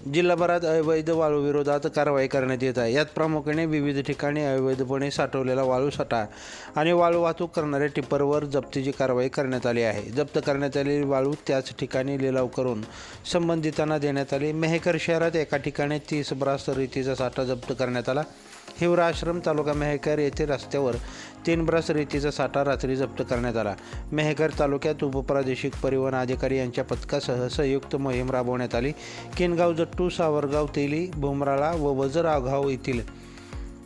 जिल्हाभरात अवैध वाळू विरोधात कारवाई करण्यात येत आहे. यात प्रामुख्याने विविध ठिकाणी अवैधपणे साठवलेला वाळू साठा आणि वाळू वाहतूक करणाऱ्या टिप्परवर जप्तीची कारवाई करण्यात आली आहे. जप्त करण्यात आलेली वाळू त्याच ठिकाणी लिलाव करून संबंधितांना देण्यात आली. मेहकर शहरात एका ठिकाणी तीस ब्रास रेतीचा साठा जप्त करण्यात आला. हिवराश्रम तालुका मेहकर येथे रस्त्यावर तीन ब्रस रेतीचा साठा रात्री जप्त करण्यात आला. मेहकर तालुक्यात उपप्रादेशिक परिवहन अधिकारी यांच्या पथकासह संयुक्त मोहीम राबवण्यात आली. किनगाव जट्टू सावरगाव तेली भुमराळा व वजरागाव येथील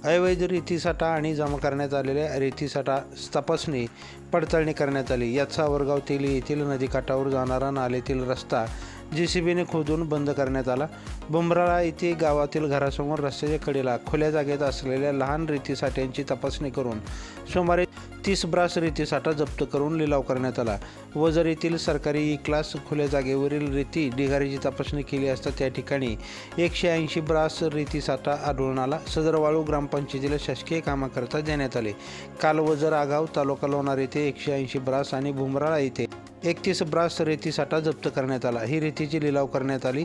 अवैध रेतीसाठा आणि जमा करण्यात आलेल्या रेतीसाठा तपासणी पडताळणी करण्यात आली. यात सावरगाव तेली येथील नदीकाठावर जाणारा नालेतील रस्ता जे सी बीने खोदून बंद करण्यात आला. बुमराळा येथे गावातील घरासमोर रस्त्याच्या कडेला खुल्या जागेत असलेल्या लहान रेतीसाठ्यांची तपासणी करून सुमारे तीस ब्रास रेतीसाठा जप्त करून लिलाव करण्यात आला. वजर येथील सरकारी ई क्लास खुल्या जागेवरील रेती ढिगारीची तपासणी केली असता त्या ठिकाणी एकशे ऐंशी ब्रास रेतीसाठा आढळून आला. सदर वाळू ग्रामपंचायतीला शासकीय कामाकरता देण्यात आले. काल वजर आगाव तालुका लोणार येथे एकशे ऐंशी ब्रास आणि भुमराळा येथे एकतीस ब्रास रेतीसाठा जप्त करण्यात आला. ही रेतीची लिलाव करण्यात आली.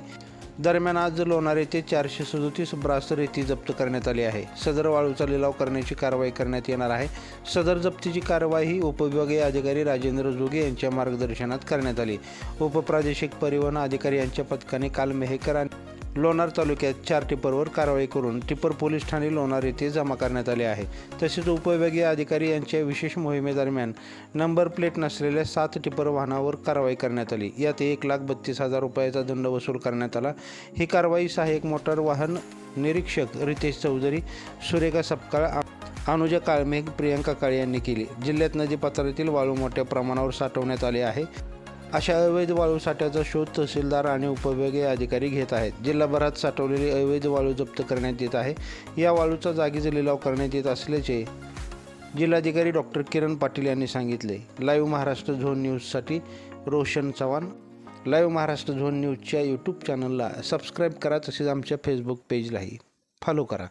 दरम्यान आज लोणार येथे चारशे सदोतीस ब्रास रेती जप्त करण्यात आली आहे. सदर वाळूचा लिलाव करण्याची कारवाई करण्यात येणार आहे. सदर जप्तीची कारवाई उपविभागीय अधिकारी राजेंद्र जोगे यांच्या मार्गदर्शनात करण्यात आली. उपप्रादेशिक परिवहन अधिकारी यांच्या पथकाने काल मेहकर आणि लोणार तालुक्यात चार टिप्परवर कारवाई करून टिप्पर पोलीस ठाणे लोणार येथे जमा करण्यात आले आहे. तसेच उपविभागीय अधिकारी यांच्या विशेष मोहिमेदरम्यान नंबर प्लेट नसलेल्या सात टिप्पर वाहनावर कारवाई करण्यात आली. यात एक लाख बत्तीस हजार रुपयाचा दंड वसूल करण्यात आला. ही कारवाई सहाय्यक मोटार वाहन निरीक्षक रितेश चौधरी सुरेखा सपकाळ अनुजा काळमेघ प्रियंका काळे यांनी केली. जिल्ह्यात नदीपात्रातील वाळू मोठ्या प्रमाणावर साठवण्यात आले आहे. अशा अवैध वाळू साठ्याचा शोध तहसीलदार आणि उपविभागीय अधिकारी घेत आहेत. जिल्हाभरात साठवलेली अवैध वाळू जप्त करण्यात येत आहे. या वाळूचा जागीच लिलाव करण्यात येत असल्याचे जिल्हाधिकारी डॉक्टर किरण पाटील यांनी सांगितले. लाईव्ह महाराष्ट्र झोन न्यूजसाठी रोशन चव्हाण. लाईव्ह महाराष्ट्र झोन न्यूजच्या यूट्यूब चॅनलला सबस्क्राईब करा तसेच आमच्या फेसबुक पेजलाही फॉलो करा.